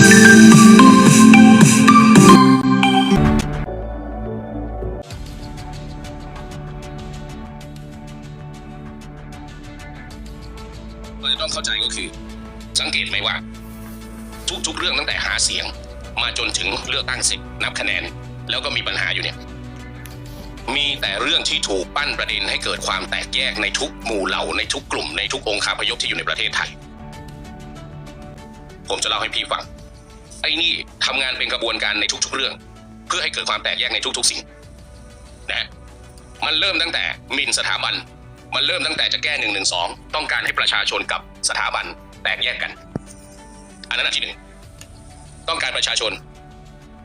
เราจะต้องเข้าใจก็คือ สังเกตไหมว่า ทุกๆเรื่องตั้งแต่หาเสียง มาจนถึงเลือกตั้งเสร็จนับคะแนน แล้วก็มีปัญหาอยู่เนี่ย มีแต่เรื่องที่ถูกปั้นประเด็นให้เกิดความแตกแยกในทุกหมู่เหล่าในทุกกลุ่มในทุกองค์คาพยพที่อยู่ในประเทศไทย ผมจะเล่าให้พี่ฟัง ไอ้นี่ทำงานเป็นกระบวนการในทุก ๆ เรื่อง เพื่อให้เกิดความแตกแยกในทุก ๆ สิ่งนะมันเริ่มตั้งแต่หมิ่นสถาบัน มันเริ่มตั้งแต่จะแก้หนึ่งหนึ่งสองต้องการให้ประชาชนกับสถาบันแตกแยกกัน อันนั้นอันที่หนึ่งต้องการประชาชน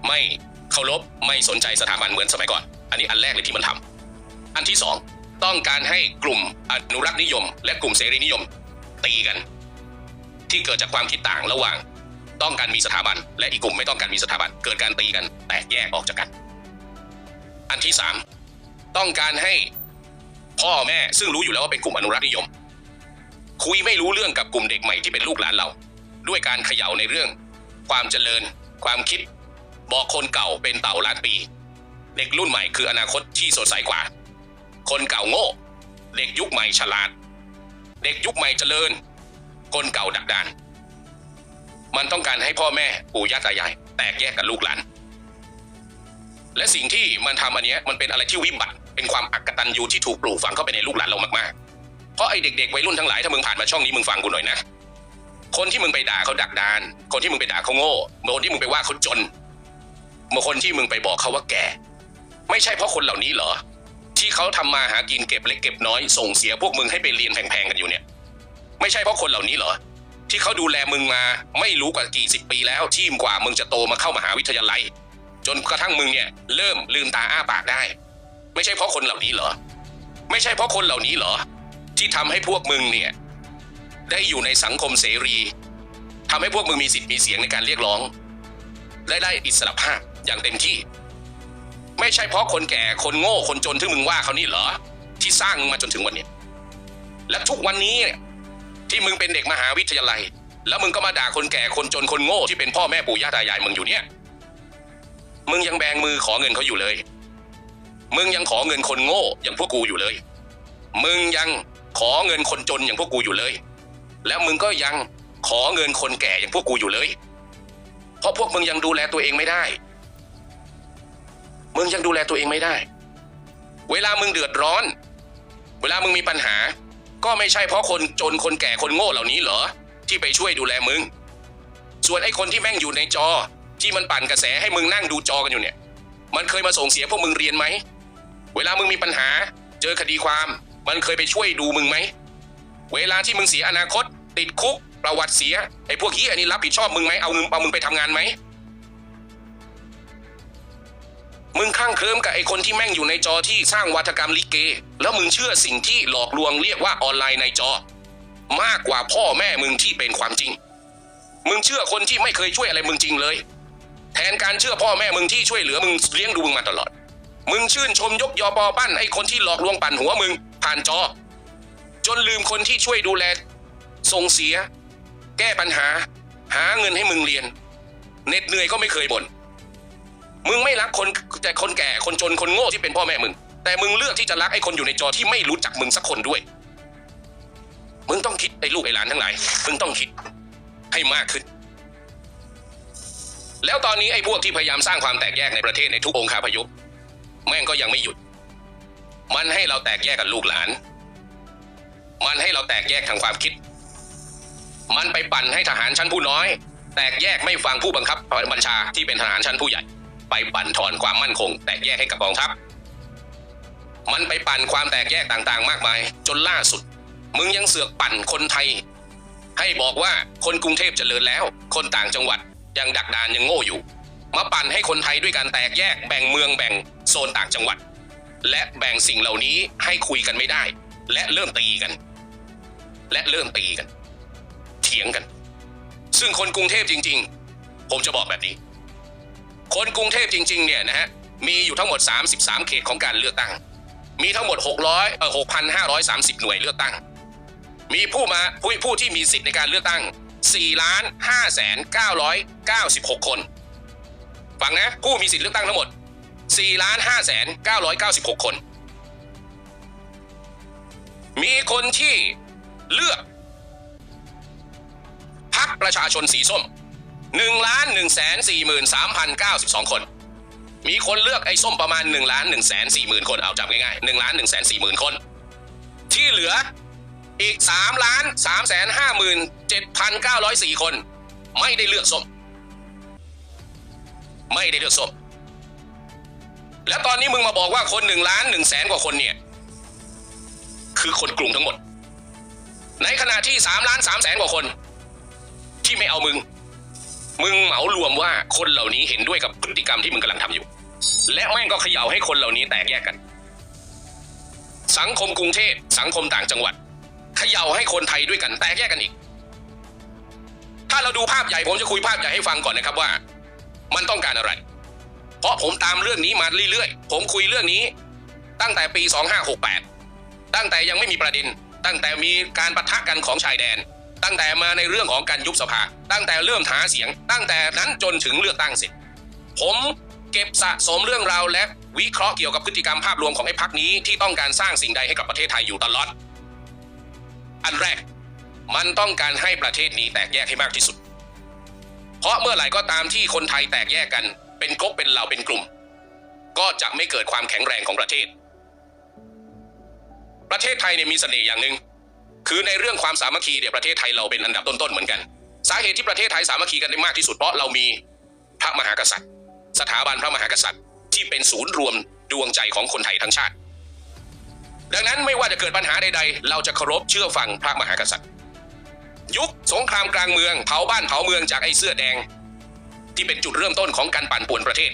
ไม่เคารพไม่สนใจสถาบันเหมือนสมัยก่อน อันนี้อันแรกเลยที่มันทำอันที่สองต้องการให้กลุ่มอนุรักษ์นิยม และกลุ่มเสรีนิยม ตีกัน ที่เกิดจากความคิดต่างระหว่าง ต้องการมีสถาบัน และอีกกลุ่มไม่ต้องการมีสถาบัน เกิดการตีกัน แตกแยกออกจากกัน อันที่สามต้องการให้พ่อแม่ซึ่งรู้อยู่แล้วว่าเป็นกลุ่มอนุรักษ์นิยม คุยไม่รู้เรื่องกับกลุ่มเด็กใหม่ที่เป็นลูกหลานเรา ด้วยการเขย่าในเรื่อง ความเจริญ ความคิด บอกคนเก่าเป็นเต่าล้านปี เด็กรุ่นใหม่คืออนาคตที่สดใสกว่า คนเก่าโง่ เด็กยุคใหม่ฉลาด เด็กยุคใหม่เจริญ คนเก่าดักดาน มันต้องการให้พ่อแม่ปู่ย่าตายาย แตกแยกกับลูกหลาน และสิ่งที่มันทำอันเนี้ยมันเป็นอะไรที่วิบัติ เป็นความอักตันยูที่ถูกปลูกฝังเข้าไปในลูกหลานเรามากๆ เพราะไอ้เด็กๆวัยรุ่นทั้งหลายถ้ามึงผ่านมาช่องนี้มึงฟังกูหน่อยนะ คนที่มึงไปด่าเขาดักดาน คนที่มึงไปด่าเขาโง่คนที่มึงไปว่าเขาจนบางคนที่มึงไปบอกเขาว่าแก่ ไม่ใช่เพราะคนเหล่านี้เหรอ ที่เขาทำมาหากินเก็บเล็กเก็บน้อยส่งเสียพวกมึงให้ไปเรียนแพงๆกันอยู่เนี่ย ไม่ใช่เพราะคนเหล่านี้เหรอ ที่เขาดูแลมึงมา ไม่รู้กว่ากี่สิบปีแล้วที่กว่ามึงจะโตมาเข้ามหาวิทยาลัย จนกระทั่งมึงเนี่ยเริ่มลืมตาอ้าปากได้ ไม่ใช่เพราะคนเหล่านี้เหรอ ไม่ใช่เพราะคนเหล่านี้เหรอ ที่ทำให้พวกมึงเนี่ยได้อยู่ในสังคมเสรีทำให้พวกมึงมีสิทธิ์มีเสียงในการเรียกร้องและได้อิสระภาพอย่างเต็มที่ ไม่ใช่เพราะคนแก่คนโง่คนจนที่มึงว่าเขานี่เหรอ ที่สร้างมึงมาจนถึงวันนี้ และทุกวันนี้ ที่มึงเป็นเด็กมหาวิทยาลัย แล้วมึงก็มาด่าคนแก่คนจนคนโง่ที่เป็นพ่อแม่ปู่ย่าตายายมึงอยู่เนี่ย มึงยังแบงมือขอเงินเขาอยู่เลย มึงยังขอเงินคนโง่อย่างพวกกูอยู่เลย มึงยังขอเงินคนจนอย่างพวกกูอยู่เลย แล้วมึงก็ยังขอเงินคนแก่อย่างพวกกูอยู่เลย เพราะพวกมึงยังดูแลตัวเองไม่ได้ มึงยังดูแลตัวเองไม่ได้ เวลามึงเดือดร้อน เวลามึงมีปัญหา ก็ไม่ใช่เพราะคนจนคนแก่คนโง่เหล่านี้เหรอ ที่ไปช่วยดูแลมึง ส่วนไอ้คนที่แม่งอยู่ในจอ ที่มันปั่นกระแสให้มึงนั่งดูจอกันอยู่เนี่ย มันเคยมาส่งเสียพวกมึงเรียนไหม เวลามึงมีปัญหา เจอคดีความ มันเคยไปช่วยดูมึงไหม เวลาที่มึงเสียอนาคต ติดคุกประวัติเสียไอ้พวกเฮียนี่รับผิดชอบมึงไหมเอาเงินเอามึงไปทำงานไหม มึงข้างเคลิ้มกับไอ้คนที่แม่งอยู่ในจอที่สร้างวัฒกรรมลิเก แล้วมึงเชื่อสิ่งที่หลอกลวงเรียกว่าออนไลน์ในจอ มากกว่าพ่อแม่มึงที่เป็นความจริง มึงเชื่อคนที่ไม่เคยช่วยอะไรมึงจริงเลย แทนการเชื่อพ่อแม่มึงที่ช่วยเหลือมึงเลี้ยงดูมึงมาตลอด มึงชื่นชมยกยอปอปั้นไอ้คนที่หลอกลวงปั่นหัวมึง ผ่านจอ จนลืมคนที่ช่วยดูแลส่งเสีย แก้ปัญหา หาเงินให้มึงเรียนเหน็ดเหนื่อยก็ไม่เคยบ่น มึงไม่รักคนแต่คนแก่คนจนคนโง่ที่เป็นพ่อแม่มึง แต่มึงเลือกที่จะรักไอ้คนอยู่ในจอที่ไม่รู้จักมึงสักคนด้วย มึงต้องคิดไอ้ลูกไอ้หลานทั้งหลาย มึงต้องคิดให้มากขึ้น แล้วตอนนี้ไอ้พวกที่พยายามสร้างความแตกแยกในประเทศในทุกองค์คาพยพแม่งก็ยังไม่หยุด มันให้เราแตกแยกกับลูกหลาน มันให้เราแตกแยกทางความคิด มันไปปั่นให้ทหารชั้นผู้น้อย แตกแยกไม่ฟังผู้บังคับบัญชาที่เป็นทหารชั้นผู้ใหญ่ ไปปั่นทอนความมั่นคง แตกแยกให้กับกองทัพ มันไปปั่นความแตกแยกต่างๆ มากมาย จนล่าสุด มึงยังเสือกปั่นคนไทย ให้บอกว่าคนกรุงเทพเจริญแล้ว คนต่างจังหวัดยังดักดานยังโง่อยู่ มาปั่นให้คนไทยด้วยการแตกแยกแบ่งเมืองแบ่งโซนต่างจังหวัด และแบ่งสิ่งเหล่านี้ให้คุยกันไม่ได้ และเริ่มตีกัน และเริ่มตีกัน เถียงกัน ซึ่งคนกรุงเทพจริง ๆ ผมจะบอกแบบนี้ คนกรุงเทพจริงๆเนี่ยนะฮะมีอยู่ทั้งหมด 33 เขตของการเลือกตั้ง มีทั้งหมด 600เอ่อ6,530 หน่วยเลือกตั้ง มีผู้มาผู้ผู้ที่มีสิทธิ์ในการเลือกตั้ง4ล้าน5แสน996 คน ฟังนะ ผู้มีสิทธิเลือกตั้งทั้งหมด4ล้าน5แสน996 คน มีคนที่เลือกพักประชาชนสีส้ม 1ล้าน1แสน43,092 คน มีคนเลือกไอ้ส้มประมาณ1ล้าน1แสน40,000 คนเอาจับง่ายๆ1ล้าน1แสน40,000 คน ที่เหลืออีก3ล้าน3แสน57,904 คน ไม่ได้เลือกส้ม ไม่ได้เลือกส้ม แล้วตอนนี้มึงมาบอกว่าคนหนึ่งล้านหนึ่งแสนกว่าคนเนี่ย คือคนกลุ่มทั้งหมด ในขณะที่สามล้านสามแสนกว่าคน ที่ไม่เอามึง มึงเหมารวมว่าคนเหล่านี้เห็นด้วยกับพฤติกรรมที่มึงกำลังทำอยู่ และแม่งก็เขย่าให้คนเหล่านี้แตกแยกกัน สังคมกรุงเทพสังคมต่างจังหวัดเขย่าให้คนไทยด้วยกันแตกแยกกันอีก ถ้าเราดูภาพใหญ่ผมจะคุยภาพใหญ่ให้ฟังก่อนนะครับว่า มันต้องการอะไร เพราะผมตามเรื่องนี้มาเรื่อยๆผมคุยเรื่องนี้ ตั้งแต่ปี 2568 ตั้งแต่ยังไม่มีประเด็น ตั้งแต่มีการปะทะกันของชายแดน ตั้งแต่มาในเรื่องของการยุบสภา ตั้งแต่เริ่มหาเสียง ตั้งแต่นั้นจนถึงเลือกตั้งเสร็จ ผมเก็บสะสมเรื่องราวและวิเคราะห์เกี่ยวกับพฤติกรรมภาพรวมของไอ้พักนี้ที่ต้องการสร้างสิ่งใดให้กับประเทศไทยอยู่ตลอด อันแรก มันต้องการให้ประเทศนี้แตกแยกให้มากที่สุด เพราะเมื่อไหร่ก็ตามที่คนไทยแตกแยกกัน เป็นก๊กเป็นเหล่าเป็นกลุ่ม ก็จะไม่เกิดความแข็งแรงของประเทศ ประเทศไทยเนี่ยมีเสน่ห์อย่างหนึ่ง คือในเรื่องความสามัคคีเนี่ยประเทศไทยเราเป็นอันดับต้นๆเหมือนกัน สาเหตุที่ประเทศไทยสามัคคีกันได้มากที่สุดเพราะเรามีพระมหากษัตริย์ สถาบันพระมหากษัตริย์ ที่เป็นศูนย์รวมดวงใจของคนไทยทั้งชาติ ดังนั้นไม่ว่าจะเกิดปัญหาใดๆ เราจะเคารพเชื่อฟังพระมหากษัตริย์ ยุคสงครามกลางเมืองเผาบ้านเผาเมืองจากไอ้เสื้อแดง ที่เป็นจุดเริ่มต้นของการปั่นป่วนประเทศ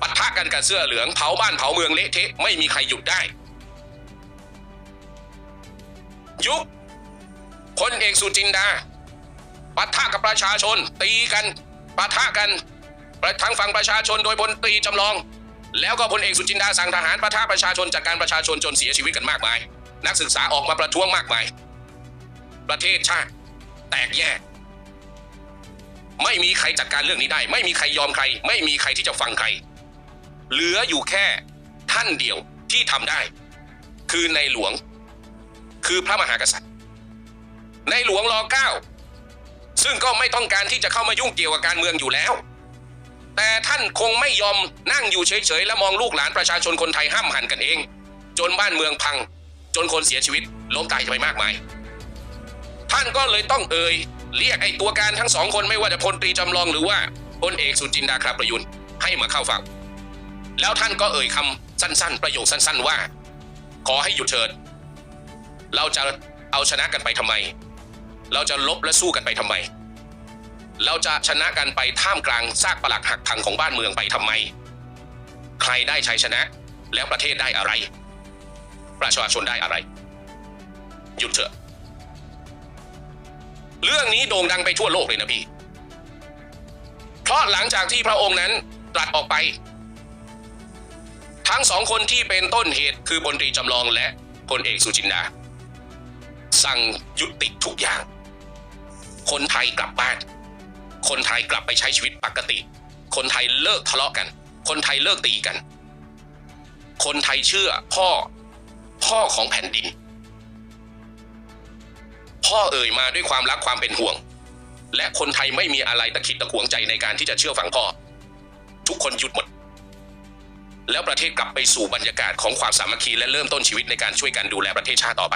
ปะทะกันกับเสื้อเหลืองเผาบ้านเผาเมืองเละเทะไม่มีใครหยุดได้ ยุคพลเอกสุจินดาปะทะกับประชาชน ตีกันปะทะกันทางฝั่งประชาชนโดยพลตรีจำลอง แล้วก็พลเอกสุจินดาสั่งทหารปะทะประชาชนจากการประชาชนจนเสียชีวิตกันมากมาย นักศึกษาออกมาประท้วงมากมาย ประเทศชาติ แตกแยก ไม่มีใครจัดการเรื่องนี้ได้ ไม่มีใครยอมใคร ไม่มีใครที่จะฟังใคร เหลืออยู่แค่ท่านเดียวที่ทำได้ คือในหลวง คือพระมหากษัตริย์ ในหลวงรอเก้าซึ่งก็ไม่ต้องการที่จะเข้ามายุ่งเกี่ยวกับการเมืองอยู่แล้ว แต่ท่านคงไม่ยอมนั่งอยู่เฉยๆ และมองลูกหลานประชาชนคนไทยห้ามหันกันเอง จนบ้านเมืองพัง จนคนเสียชีวิตล้มตายไปมากมาย ท่านก็เลยต้องเอ่ยเรียกไอ้ตัวการทั้งสองคนไม่ว่าจะพลตรีจำลองหรือว่าพลเอกสุจินดาคราประยุนให้มาเข้าฟังแล้วท่านก็เอ่ยคำสั้นๆ ประโยคสั้น ๆว่า ขอให้หยุดเถิด เราจะเอาชนะกันไปทำไม เราจะลบและสู้กันไปทำไม เราจะชนะกันไปท่ามกลางซากปลักหักพังของบ้านเมืองไปทำไม ใครได้ชัยชนะแล้วประเทศได้อะไร ประชาชนได้อะไร หยุดเถอะ เรื่องนี้โด่งดังไปทั่วโลกเลยนะพี่ เพราะหลังจากที่พระองค์นั้นตรัสออกไป ทั้งสองคนที่เป็นต้นเหตุคือพลตรีจำลองและพลเอกสุจินดา สั่งยุติทุกอย่าง คนไทยกลับบ้าน คนไทยกลับไปใช้ชีวิตปกติ คนไทยเลิกทะเลาะกัน คนไทยเลิกตีกัน คนไทยเชื่อพ่อพ่อของแผ่นดิน พ่อเอ่ยมาด้วยความรักความเป็นห่วง และคนไทยไม่มีอะไรตะขิดตะขวงใจในการที่จะเชื่อฟังพ่อ ทุกคนหยุดหมด แล้วประเทศกลับไปสู่บรรยากาศของความสามัคคีและเริ่มต้นชีวิตในการช่วยกันดูแลประเทศชาติต่อไป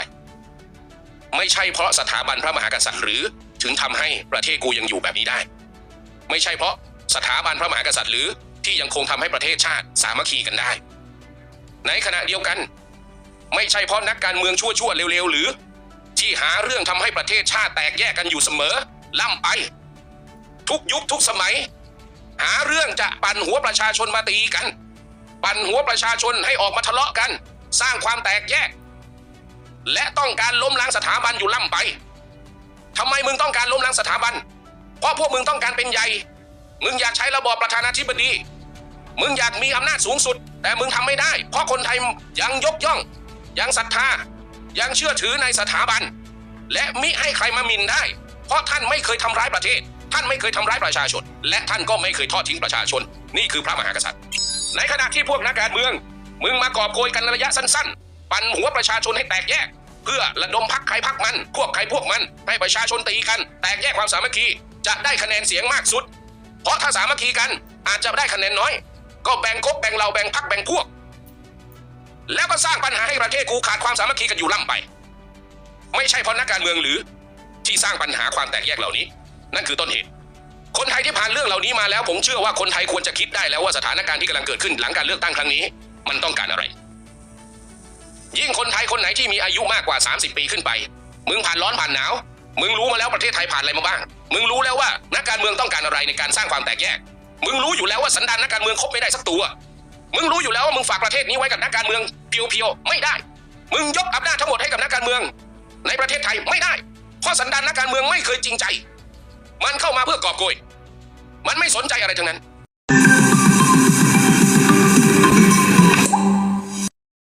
ไม่ใช่เพราะสถาบันพระมหากษัตริย์หรือถึงทำให้ประเทศกูยังอยู่แบบนี้ได้ ไม่ใช่เพราะสถาบันพระมหากษัตริย์หรือที่ยังคงทำให้ประเทศชาติสามัคคีกันได้ ในขณะเดียวกัน ไม่ใช่เพราะนักการเมืองชั่วๆเร็วๆ หรือ ที่หาเรื่องทำให้ประเทศชาติแตกแยกกันอยู่เสมอ ล่ำไป ทุกยุคทุกสมัย หาเรื่องจะปั่นหัวประชาชนมาตีกัน ปั่นหัวประชาชนให้ออกมาทะเลาะกัน สร้างความแตกแยก และต้องการล้มล้างสถาบันอยู่ล่ำไปทำไมมึงต้องการล้มล้างสถาบัน เพราะพวกมึงต้องการเป็นใหญ่ มึงอยากใช้ระบอบประธานาธิบดี มึงอยากมีอำนาจสูงสุด แต่มึงทำไม่ได้ เพราะคนไทยยังยกย่อง ยังศรัทธา ยังเชื่อถือในสถาบัน และมิให้ใครมาหมิ่นได้ เพราะท่านไม่เคยทำร้ายประเทศ ท่านไม่เคยทำร้ายประชาชน และท่านก็ไม่เคยทอดทิ้งประชาชน นี่คือพระมหากษัตริย์ ในขณะที่พวกนักการเมือง มึงมากอบโกยกันระยะสั้นๆ ปั่นหัวประชาชนให้แตกแยก เพื่อระดมพักใครพักมัน พวกใครพวกมัน ให้ประชาชนตีกัน แตกแยกความสามัคคีจะได้คะแนนเสียงมากสุด เพราะถ้าสามัคคีกันอาจจะได้คะแนนน้อย ก็แบ่งกบแบ่งเราแบ่งพักแบ่งพวก แล้วก็สร้างปัญหาให้ประเทศกูขาดความสามัคคีกันอยู่ล่ำไป ไม่ใช่เพราะนักการเมืองหรือที่สร้างปัญหาความแตกแยกเหล่านี้ นั่นคือต้นเหตุคนไทยที่ผ่านเรื่องเหล่านี้มาแล้ว ผมเชื่อว่าคนไทยควรจะคิดได้แล้วว่าสถานการณ์ที่กำลังเกิดขึ้นหลังการเลือกตั้งครั้งนี้ มันต้องการอะไร ยิ่งคนไทยคนไหนที่มีอายุมากกว่า 30 ปีขึ้นไป มึงผ่านร้อนผ่านหนาว มึงรู้มาแล้วประเทศไทยผ่านอะไรมาบ้าง มึงรู้แล้วว่านักการเมืองต้องการอะไรในการสร้างความแตกแยก มึงรู้อยู่แล้วว่าสันดานนักการเมืองคบไม่ได้สักตัว มึงรู้อยู่แล้วว่ามึงฝากประเทศนี้ไว้กับนักการเมืองเพียวๆไม่ได้ มึงยกอำนาจทั้งหมดให้กับนักการเมือง ในประเทศไทยไม่ได้ เพราะสันดานนักการเมืองไม่เคยจริงใจ มันเข้ามาเพื่อกอบโกย มันไม่สนใจอะไรทั้งนั้น